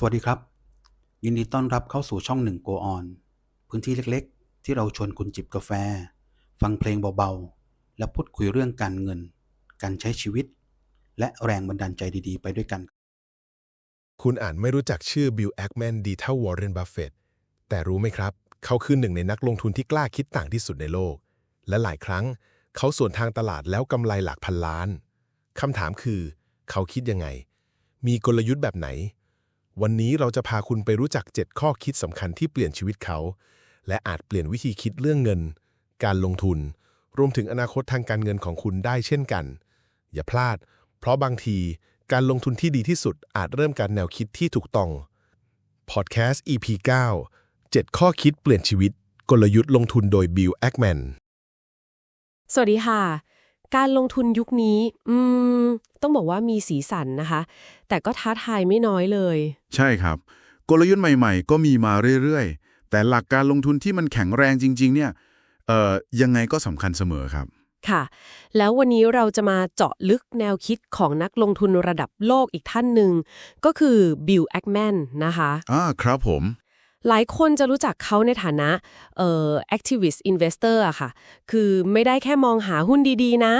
สวัสดีครับ ยินดีต้อนรับเข้าสู่ช่องหนึ่งโกออนพื้นที่เล็กๆ ที่เราชวนคุณจิบกาแฟ ฟังเพลงเบาๆ และพูดคุยเรื่องการเงิน การใช้ชีวิต และแรงบันดาลใจดีๆ ไปด้วยกัน คุณอ่านไม่รู้จักชื่อบิลแอคแมนดีเท่าวอร์เรนบัฟเฟตแต่รู้ไหมครับ เขาคือหนึ่งในนักลงทุนที่กล้าคิดต่างที่สุดในโลก และหลายครั้ง เขาส่วนทางตลาดแล้วกำไรหลักพันล้านคำถามคือ เขาคิดยังไง มีกลยุทธ์แบบไหน วันนี้เราจะพาคุณไปรู้จัก 7 ข้อคิดสำคัญที่เปลี่ยนชีวิตเขา และอาจเปลี่ยนวิธีคิดเรื่องเงิน การลงทุน รวมถึงอนาคตทางการเงินของคุณได้เช่นกัน อย่าพลาด เพราะบางทีการลงทุนที่ดีที่สุดอาจเริ่มการแนวคิดที่ถูกต้องพอดแคสต์ EP 9 7 ข้อคิดเปลี่ยนชีวิต กลยุทธ์ลงทุนโดยบิลแอคแมนสวัสดีค่ะ การลงทุนยุคนี้ อืม ต้องบอกว่ามีสีสันนะคะ แต่ก็ท้าทายไม่น้อยเลย ใช่ครับ กลยุทธ์ใหม่ๆ ก็มีมาเรื่อยๆ แต่หลักการลงทุนที่มันแข็งแรงจริง ๆ เนี่ย เอ่อ ยังไงก็สำคัญเสมอครับ ค่ะ แล้ววันนี้เราจะมาเจาะลึกแนวคิดของนักลงทุนระดับโลกอีกท่านหนึ่ง ก็คือบิลแอคแมนนะคะ อ่า ครับผม หลายคนจะรู้จักเขาในฐานะเอ่อ activist investor อะค่ะ คือไม่ได้แค่มองหาหุ้นดีๆ นะ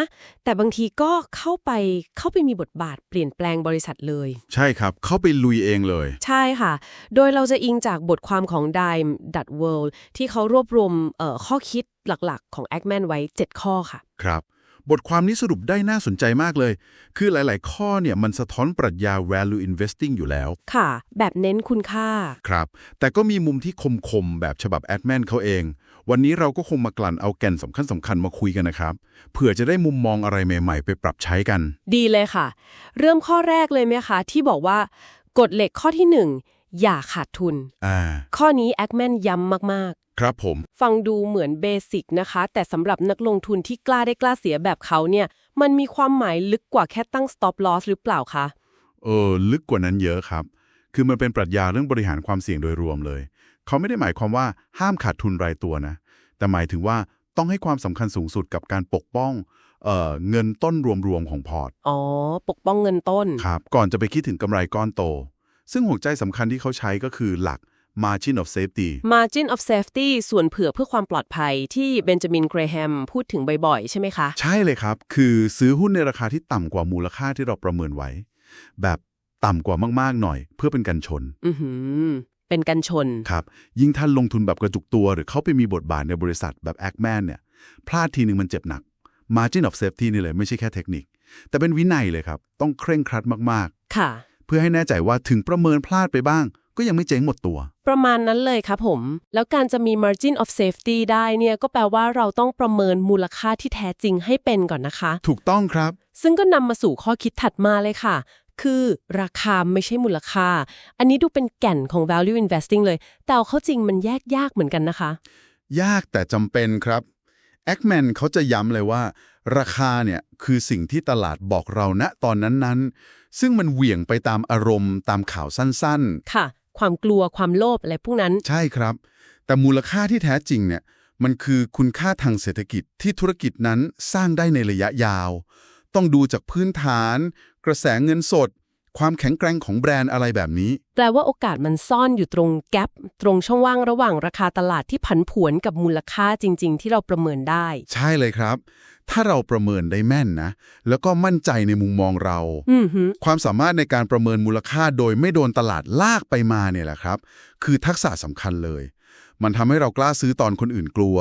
แต่บางทีก็เข้าไปเข้าไปมีบทบาทเปลี่ยนแปลงบริษัทเลย ใช่ครับ เข้าไปลุยเองเลย ใช่ค่ะ โดยเราจะอิงจากบทความของ Dime Dot World ที่เขารวบรวมเอ่อข้อคิดหลักๆ ของ Ackman ไว้ 7 ข้อค่ะ ครับ บทความนี้สรุปได้น่าสนใจมากเลย คือหลายๆ ข้อเนี่ยมันสะท้อนปรัชญา value investing อยู่แล้ว ค่ะ แบบเน้นคุณค่า ครับ แต่ก็มีมุมที่คม ๆ แบบฉบับแอดแมนเขาเอง วันนี้เราก็คงมากลั่นเอาแก่นสำคัญสำคัญๆมาคุยกันนะครับ เผื่อจะได้มุมมองอะไรใหม่ ๆ ไปปรับใช้กัน ดีเลยค่ะ เริ่มข้อแรกเลยไหมคะ ที่บอกว่ากฎเหล็กข้อที่ 1 อย่าขาดทุนอ่าข้อนี้ Ackman ย้ำมากครับผมๆฟังดูเหมือนเบสิกนะคะ แต่สำหรับนักลงทุนที่กล้าได้กล้าเสียแบบเขาเนี่ย มันมีความหมายลึกกว่าแค่ตั้ง stop loss หรือเปล่าคะ เออ ลึกกว่านั้นเยอะครับ คือมันเป็นปรัชญาเรื่องบริหารความเสี่ยงโดยรวมเลย เขาไม่ได้หมายความว่าห้ามขาดทุนรายตัวนะ แต่หมายถึงว่าต้องให้ความสำคัญสูงสุดกับการปกป้องเอ่อเงินต้นรวมๆของพอร์ต อ๋อ ปกป้องเงินต้น ครับ ก่อนจะไปคิดถึงกำไรก้อนโต ซึ่งหัวใจสำคัญที่เขาใช้ก็คือหลัก margin of safety Margin of Safety ส่วนเผื่อเพื่อความปลอดภัยที่เบนจามินเกรแฮมพูดถึงบ่อยๆ ใช่ไหมคะ ใช่เลยครับ คือซื้อหุ้นในราคาที่ต่ำกว่ามูลค่าที่เราประเมินไว้ แบบต่ำกว่ามากๆหน่อย เพื่อเป็นกันชน อือหือเป็นกันชน ครับ ยิ่งท่านลงทุนแบบกระจุกตัว หรือเข้าไปมีบทบาทในบริษัทแบบแอคแมนเนี่ย พลาดทีหนึ่งมันเจ็บหนัก Margin of Safety นี่เลยไม่ใช่แค่เทคนิค แต่เป็นวินัยเลยครับ ต้องเคร่งครัดมากค่ะๆ เพื่อให้แน่ใจว่าถึงประเมินพลาดไปบ้าง ก็ยังไม่เจ๊งหมดตัว ประมาณนั้นเลยครับผม แล้วการจะมี margin of safety ได้เนี่ยก็แปลว่าเราต้องประเมินมูลค่าที่แท้จริงให้เป็นก่อนนะคะ ถูกต้องครับ ซึ่งก็นำมาสู่ข้อคิดถัดมาเลยค่ะ คือราคาไม่ใช่มูลค่า อันนี้ดูเป็นแก่นของ value investing เลย แต่เอาเข้าจริงมันแยกยากเหมือนกันนะคะ ยากแต่จำเป็นครับ แอคแมนเขาจะย้ำเลยว่า ราคาเนี่ยคือสิ่งที่ตลาดบอกเราณตอนนั้นๆ ซึ่งมันเหวี่ยงไปตามอารมณ์ตามข่าวสั้นค่ะ ความกลัวความโลภอะไรพวกนั้นๆใช่ครับ แต่มูลค่าที่แท้จริงเนี่ยมันคือคุณค่าทางเศรษฐกิจที่ธุรกิจนั้นสร้างได้ในระยะยาว ต้องดูจากพื้นฐาน กระแสเงินสด ความแข็งแกร่งของแบรนด์อะไรแบบนี้ แปลว่าโอกาสมันซ่อนอยู่ตรงแกลบตรงช่องว่างระหว่างราคาตลาดที่ผันผวนกับมูลค่าจริง ๆ ที่เราประเมินได้ ใช่เลยครับ ถ้าเราประเมินได้แม่นนะ แล้วก็มั่นใจในมุมมองเราอือหือความสามารถในการประเมินมูลค่าโดยไม่โดนตลาดลากไปมาเนี่ยแหละครับ คือทักษะสำคัญเลย มันทำให้เรากล้าซื้อตอนคนอื่นกลัว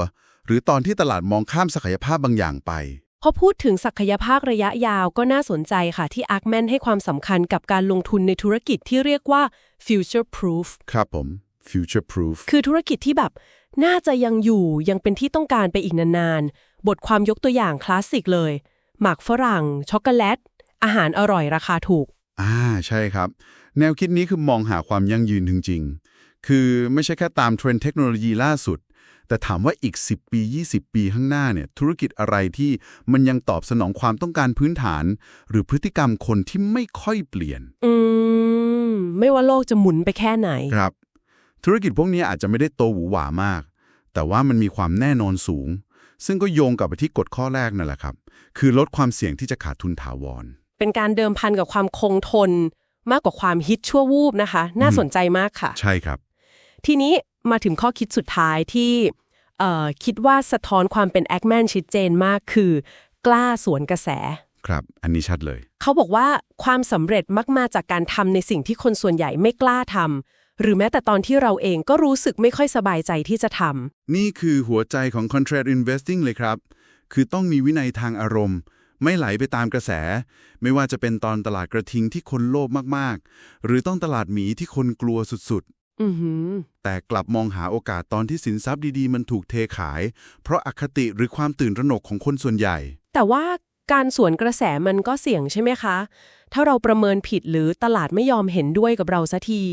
หรือตอนที่ตลาดมองข้ามศักยภาพบางอย่างไปพ อพูดถึงศักยภาพระยะยาวก็น่าสนใจค่ะ ที่อาร์คแมนให้ความสำคัญกับการลงทุนในธุรกิจที่เรียกว่า future proof ครับผม future proof คือธุรกิจที่แบบ น่าจะยังอยู่ยังเป็นที่ต้องการไปอีกนานๆ บทความยกตัวอย่างคลาสสิกเลย หมากฝรั่ง ช็อกโกแลต อาหารอร่อยราคาถูก อ่า ใช่ครับ แนวคิดนี้คือมองหาความยั่งยืนจริงๆ คือไม่ใช่แค่ตามเทรนด์เทคโนโลยีล่าสุด แต่ถามว่าอีก 10 ปี 20 ปีข้างหน้าเนี่ยธุรกิจอะไรที่มันยังตอบสนองความต้องการพื้นฐาน หรือพฤติกรรมคนที่ไม่ค่อยเปลี่ยน อืม ไม่ว่าโลกจะหมุนไปแค่ไหน ครับ ธุรกิจพวกนี้อาจจะไม่ได้โตหวือหวามาก แต่ว่ามันมีความแน่นอนสูง ซึ่งก็โยงกลับไปที่กฎข้อแรกนั่นแหละครับ คือลดความเสี่ยงที่จะขาดทุนถาวร เป็นการเดิมพันกับความคงทน มากกว่าความฮิตชั่ววูบนะคะ น่าอืมสนใจมากค่ะ ใช่ครับ ทีนี้มาถึงข้อคิดสุดท้ายที่เอ่อคิดว่าสะท้อนความเป็นแอคแมนชิดเจนมากคือกล้าสวนกระแส ครับ อันนี้ชัดเลย เขาบอกว่าความสำเร็จมักมาจากการทำในสิ่งที่คนส่วนใหญ่ไม่กล้าทำหรือแม้แต่ตอนที่เราเองก็รู้สึกไม่ค่อยสบายใจที่จะทำนี่คือหัวใจของ contract investing เลยครับ คือต้องมีวินัยทางอารมณ์ ไม่ไหลไปตามกระแส ไม่ว่าจะเป็นตอนตลาดกระทิงที่คนโลภมากๆ หรือต้องตลาดหมีที่คนกลัวสุด อือหือๆแต่กลับมองหาโอกาสตอนที่สินทรัพย์ดีๆ มันถูกเทขาย เพราะอคติหรือความตื่นตระหนกของคนส่วนใหญ่ แต่ว่าการสวนกระแสมันก็เสี่ยงใช่ไหมคะ ถ้าเราประเมินผิดหรือตลาดไม่ยอมเห็นด้วยกับเราสักที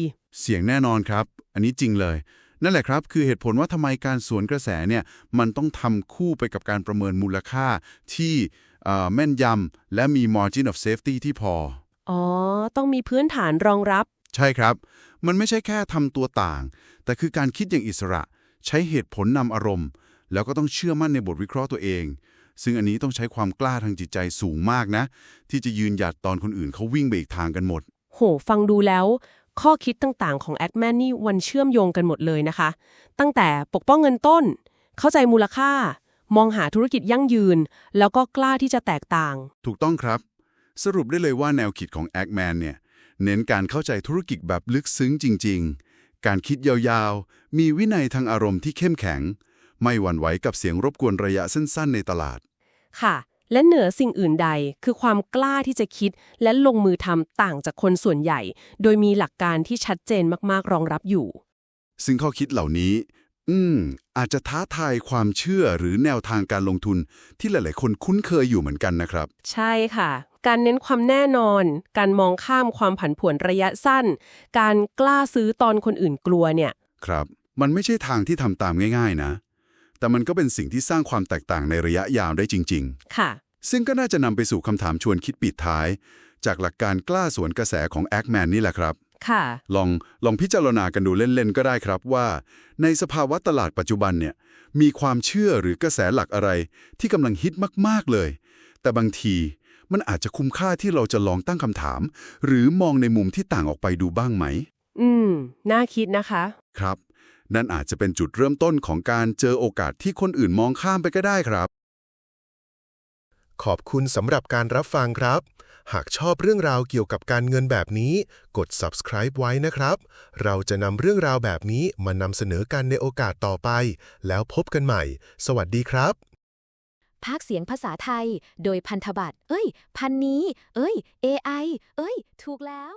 เสียงแน่นอนครับ อันนี้จริงเลย นั่นแหละครับ คือเหตุผลว่าทำไมการสวนกระแสเนี่ยมันต้องทำคู่ไปกับการประเมินมูลค่าที่เอ่อแม่นยำและมี margin of safety ที่พอ อ๋อ ต้องมีพื้นฐานรองรับ ใช่ครับ มันไม่ใช่แค่ทำตัวต่าง แต่คือการคิดอย่างอิสระ ใช้เหตุผลนำอารมณ์ แล้วก็ต้องเชื่อมั่นในบทวิเคราะห์ตัวเอง ซึ่งอันนี้ต้องใช้ความกล้าทางจิตใจสูงมากนะ ที่จะยืนหยัดตอนคนอื่นเขาวิ่งไปอีกทางกันหมด โห ฟังดูแล้ว ข้อคิดต่างๆ ของแอดแมนนี่วันเชื่อมโยงกันหมดเลยนะคะ ตั้งแต่ปกป้องเงินต้น เข้าใจมูลค่า มองหาธุรกิจยั่งยืน แล้วก็กล้าที่จะแตกต่าง ถูกต้องครับ สรุปได้เลยว่าแนวคิดของ a c m a n เนี่ย เน้นการเข้าใจธุรกิจแบบลึกซึ้งจริง ๆ การคิดยาวๆ มีวินัยทางอารมณ์ที่เข้มแข็ง ไม่หวั่นไหวกับเสียงรบกวนระยะสั้นๆ ในตลาด ค่ะ และเหนือสิ่งอื่นใดคือความกล้าที่จะคิดและลงมือทำต่างจากคนส่วนใหญ่ โดยมีหลักการที่ชัดเจนมากๆ รองรับอยู่ ซึ่งข้อคิดเหล่านี้ อืม อาจจะท้าทายความเชื่อหรือแนวทางการลงทุนที่หลายๆ คนคุ้นเคยอยู่เหมือนกันนะครับ ใช่ค่ะ การเน้นความแน่นอน การมองข้ามความผันผวนระยะสั้น การกล้าซื้อตอนคนอื่นกลัวเนี่ย ครับ มันไม่ใช่ทางที่ทำตามง่าย ๆ นะ แต่มันก็เป็นสิ่งที่สร้างความแตกต่างในระยะยาวได้จริง ๆ ค่ะ ซึ่งก็น่าจะนำไปสู่คำถามชวนคิดปิดท้าย จากหลักการกล้าสวนกระแสของแอคแมนนี่แหละครับ ค่ะ ลองลองพิจารณากันดูเล่น ๆ ก็ได้ครับว่า ในสภาวะตลาดปัจจุบันเนี่ยมีความเชื่อหรือกระแสหลักอะไรที่กำลังฮิตมาก ๆ เลย แต่บางทีมันอาจจะคุ้มค่าที่เราจะลองตั้งคำถาม หรือมองในมุมที่ต่างออกไปดูบ้างไหม อืม น่าคิดนะคะ ครับ นั่นอาจจะเป็นจุดเริ่มต้นของการเจอโอกาสที่คนอื่นมองข้ามไปก็ได้ครับ ขอบคุณสำหรับการรับฟังครับ หากชอบเรื่องราวเกี่ยวกับการเงินแบบนี้ กด subscribe ไว้นะครับ เราจะนำเรื่องราวแบบนี้มานำเสนอกันในโอกาสต่อไป แล้วพบกันใหม่ สวัสดีครับภาคเสียงภาษาไทย โดยพันธบัตร เอ้ย พันนี้ เอ้ย AI เอ้ย ถูกแล้ว